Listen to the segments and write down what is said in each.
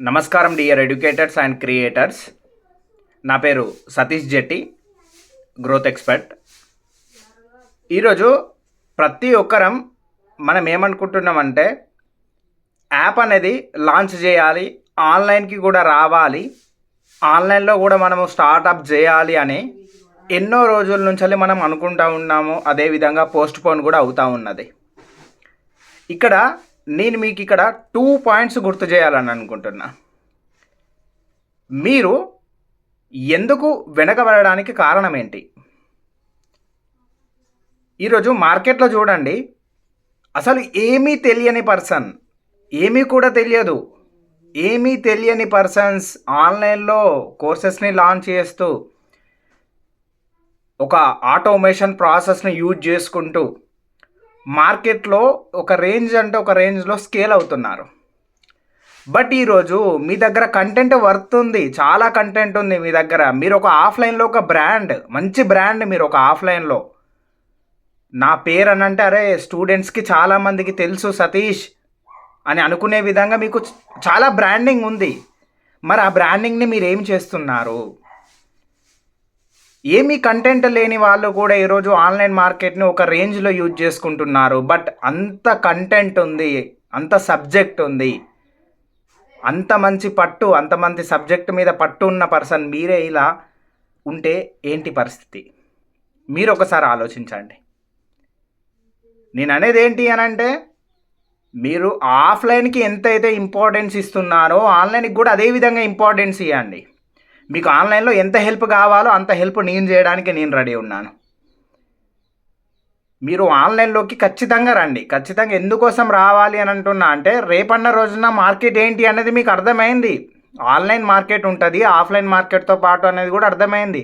నమస్కారం dear educators and creators నా పేరు సతీష్ జెట్టి గ్రోత్ ఎక్స్పర్ట్ ఈరోజు ప్రతి ఒక్కరం మనం ఏమనుకుంటున్నామంటే యాప్ అనేది లాంచ్ చేయాలి ఆన్లైన్కి కూడా రావాలి ఆన్లైన్లో కూడా మనము స్టార్టప్ చేయాలి అని ఎన్నో రోజుల నుంచి మనం అనుకుంటా ఉన్నాము అదేవిధంగా పోస్ట్ పోన్ కూడా అవుతూ ఉన్నది. ఇక్కడ నేను మీకు ఇక్కడ టూ పాయింట్స్ గుర్తు చేయాలని అనుకుంటున్నా. మీరు ఎందుకు వెనకబడడానికి కారణం ఏంటి ఈరోజు మార్కెట్లో చూడండి అసలు ఏమీ తెలియని పర్సన్ ఏమీ కూడా తెలియదు. ఏమీ తెలియని పర్సన్స్ ఆన్లైన్లో కోర్సెస్ని లాంచ్ చేస్తూ ఒక ఆటోమేషన్ ప్రాసెస్ని యూజ్ చేసుకుంటూ మార్కెట్లో ఒక రేంజ్ అంటే ఒక రేంజ్లో స్కేల్ అవుతున్నారు. బట్ ఈరోజు మీ దగ్గర కంటెంట్ వర్త్ ఉంది. చాలా కంటెంట్ ఉంది మీ దగ్గర. మీరు ఒక ఆఫ్లైన్లో ఒక బ్రాండ్ మంచి బ్రాండ్ మీరు ఒక ఆఫ్లైన్లో. నా పేరు అని అంటే అరే స్టూడెంట్స్కి చాలామందికి తెలుసు సతీష్ అని అనుకునే విధంగా మీకు చాలా బ్రాండింగ్ ఉంది. మరి ఆ బ్రాండింగ్ని మీరు ఏం చేస్తున్నారు? ఏమీ కంటెంట్ లేని వాళ్ళు కూడా ఈరోజు ఆన్లైన్ మార్కెట్ని ఒక రేంజ్లో యూజ్ చేసుకుంటున్నారు. బట్ అంత కంటెంట్ ఉంది అంత సబ్జెక్ట్ ఉంది. అంత మంచి పట్టు అంత మంచి సబ్జెక్ట్ మీద పట్టు ఉన్న పర్సన్ మీరే ఇలా ఉంటే ఏంటి పరిస్థితి? మీరు ఒకసారి ఆలోచించండి. నేను అనేది ఏంటి అని అంటే మీరు ఆఫ్లైన్కి ఎంతైతే ఇంపార్టెన్స్ ఇస్తున్నారో ఆన్లైన్కి కూడా అదే విధంగా ఇంపార్టెన్స్ ఇవ్వండి మీకు ఆన్లైన్లో ఎంత హెల్ప్ కావాలో అంత హెల్ప్ నేను చేయడానికి నేను రెడీ ఉన్నాను. మీరు ఆన్లైన్లోకి ఖచ్చితంగా రండి. ఖచ్చితంగా ఎందుకోసం రావాలి అని అంటున్నా అంటే రేపన్న రోజున మార్కెట్ ఏంటి అనేది మీకు అర్థమైంది. ఆన్లైన్ మార్కెట్ ఉంటుంది ఆఫ్లైన్ మార్కెట్తో పాటు అనేది కూడా అర్థమైంది.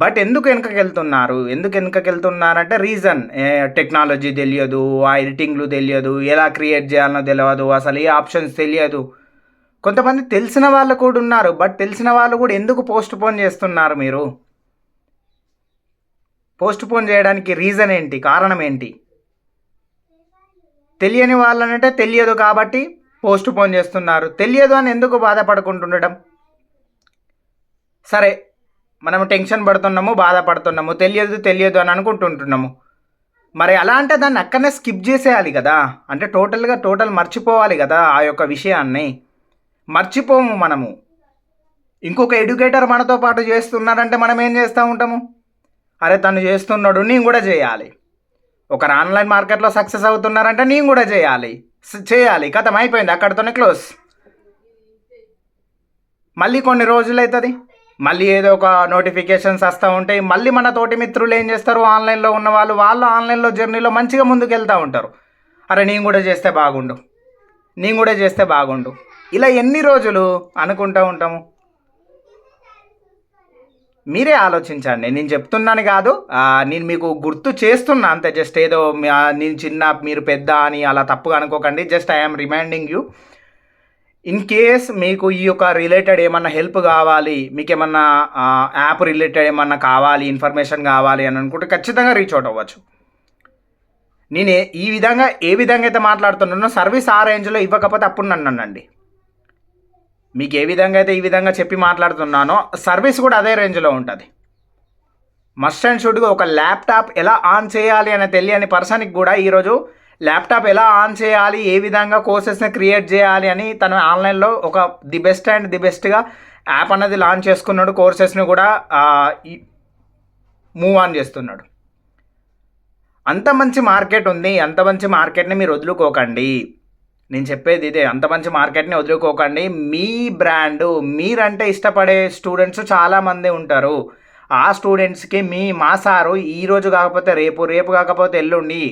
బట్ ఎందుకు వెనుకకి వెళ్తున్నారు? ఎందుకు వెనుకకి వెళ్తున్నారంటే రీజన్. టెక్నాలజీ తెలియదు ఆ ఎడిటింగ్లు తెలియదు ఎలా క్రియేట్ చేయాలనో తెలియదు అసలు ఏ ఆప్షన్స్ తెలియదు. కొంతమంది తెలిసిన వాళ్ళు కూడా ఉన్నారు బట్ తెలిసిన వాళ్ళు కూడా ఎందుకు పోస్ట్ పోన్ చేస్తున్నారు మీరు? పోస్ట్ పోన్ చేయడానికి రీజన్ ఏంటి? కారణం ఏంటి? తెలియని వాళ్ళనంటే తెలియదు కాబట్టి పోస్ట్ పోన్ చేస్తున్నారు. తెలియదు అని ఎందుకు బాధపడుకుంటుండడం? సరే మనం టెన్షన్ పడుతున్నాము బాధపడుతున్నాము తెలియదు తెలియదు అని అనుకుంటుంటున్నాము. మరి అలా అంటే దాన్ని అక్కడనే స్కిప్ చేసేయాలి కదా. అంటే టోటల్గా టోటల్ మర్చిపోవాలి కదా ఆ యొక్క విషయాన్ని. మర్చిపోము మనము. ఇంకొక ఎడ్యుకేటర్ మనతో పాటు చేస్తున్నారంటే మనం ఏం చేస్తూ ఉంటాము? అరే తను చేస్తున్నాడు నేను కూడా చేయాలి. ఒకరు ఆన్లైన్ మార్కెట్లో సక్సెస్ అవుతున్నారంటే నేను కూడా చేయాలి. చేయాలి. కథం అయిపోయింది. అక్కడితోనే క్లోజ్. మళ్ళీ కొన్ని రోజులు అవుతుంది మళ్ళీ ఏదో ఒక నోటిఫికేషన్స్ వస్తూ ఉంటాయి. మళ్ళీ మన తోటి మిత్రులు ఏం చేస్తారు? ఆన్లైన్లో ఉన్న వాళ్ళు వాళ్ళు ఆన్లైన్లో జర్నీలో మంచిగా ముందుకు వెళ్తూ ఉంటారు. అరే నేను కూడా చేస్తే బాగుండు. నేను కూడా చేస్తే బాగుండు. ఇలా ఎన్ని రోజులు అనుకుంటూ ఉంటాము? మీరే ఆలోచించండి. నేను చెప్తున్నాను కాదు నేను మీకు గుర్తు చేస్తున్నా అంతే జస్ట్ ఏదో నేను చిన్న మీరు పెద్ద అని అలా తప్పుగా అనుకోకండి. Just I'm reminding you in case మీకు ఈ యొక్క రిలేటెడ్ ఏమన్నా హెల్ప్ కావాలి మీకు ఏమన్నా యాప్ రిలేటెడ్ ఏమన్నా కావాలి ఇన్ఫర్మేషన్ కావాలి అని అనుకుంటే ఖచ్చితంగా రీచ్ అవుట్ అవ్వచ్చు. నేను ఈ విధంగా ఏ విధంగా అయితే మాట్లాడుతున్నానో సర్వీస్ ఆ రేంజ్లో ఇవ్వకపోతే అప్పుడు నన్ను అనండి. మీకు ఏ విధంగా అయితే ఈ విధంగా చెప్పి మాట్లాడుతున్నానో సర్వీస్ కూడా అదే రేంజ్లో ఉంటుంది. మస్ట్ అండ్ షుడ్గా ఒక ల్యాప్టాప్ ఎలా ఆన్ చేయాలి అని తెలియని పర్సన్కి కూడా ఈరోజు ల్యాప్టాప్ ఎలా ఆన్ చేయాలి ఏ విధంగా కోర్సెస్ని క్రియేట్ చేయాలి అని తను ఆన్లైన్లో ఒక ది బెస్ట్ అండ్ ది బెస్ట్గా యాప్ అనేది లాంచ్ చేసుకున్నాడు కోర్సెస్ని కూడా మూవ్ ఆన్ చేస్తున్నాడు. అంత మంచి మార్కెట్ ఉంది అంత మంచి మార్కెట్ని మీరు వదులుకోకండి. నేను చెప్పేది ఇదే అంత మంచి మార్కెట్ని వదులుకోకండి. మీ బ్రాండ్ మీరంటే ఇష్టపడే స్టూడెంట్స్ చాలామంది ఉంటారు. ఆ స్టూడెంట్స్కి మీ మా సారు ఈరోజు కాకపోతే రేపు రేపు కాకపోతే ఎల్లుండి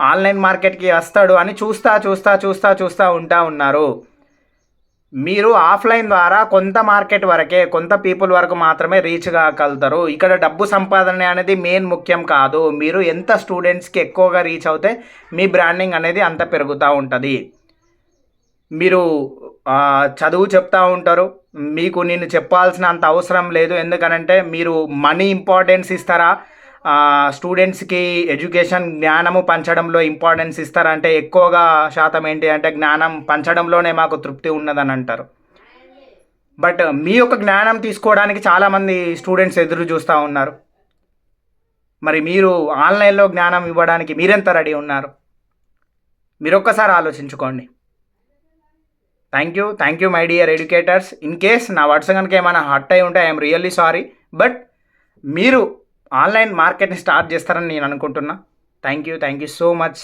ఆన్లైన్ మార్కెట్కి వస్తాడు అని చూస్తా చూస్తా చూస్తా చూస్తా ఉంటా ఉన్నారు. మీరు ఆఫ్లైన్ ద్వారా కొంత మార్కెట్ వరకే కొంత పీపుల్ వరకు మాత్రమే రీచ్ కాగలుగుతారు ఇక్కడ డబ్బు సంపాదన అనేది మెయిన్ ముఖ్యం కాదు. మీరు ఎంత స్టూడెంట్స్కి ఎక్కువగా రీచ్ అవుతే మీ బ్రాండింగ్ అనేది అంత పెరుగుతూ ఉంటుంది. మీరు చదువు చెప్తూ ఉంటారు. మీకు నేను చెప్పాల్సిన అంత అవసరం లేదు. ఎందుకనంటే మీరు మనీ ఇంపార్టెన్స్ ఇస్తారా? స్టూడెంట్స్కి ఎడ్యుకేషన్ జ్ఞానము పంచడంలో ఇంపార్టెన్స్ ఇస్తారంటే ఎక్కువగా శాతం ఏంటి అంటే జ్ఞానం పంచడంలోనే మాకు తృప్తి ఉన్నదని అంటారు. బట్ మీ యొక్క జ్ఞానం తీసుకోవడానికి చాలామంది స్టూడెంట్స్ ఎదురు చూస్తూ ఉన్నారు. మరి మీరు ఆన్లైన్లో జ్ఞానం ఇవ్వడానికి మీరెంత రెడీ ఉన్నారు? మీరు ఒక్కసారి ఆలోచించుకోండి. Thank you thank you my dear educators in case నా వర్డ్స్ కనుక ఏమైనా హట్ అయి ఉంటే ఐఎమ్ రియల్లీ సారీ బట్ మీరు ఆన్లైన్ మార్కెట్ని స్టార్ట్ చేస్తారని నేను అనుకుంటున్నా. Thank you thank you so much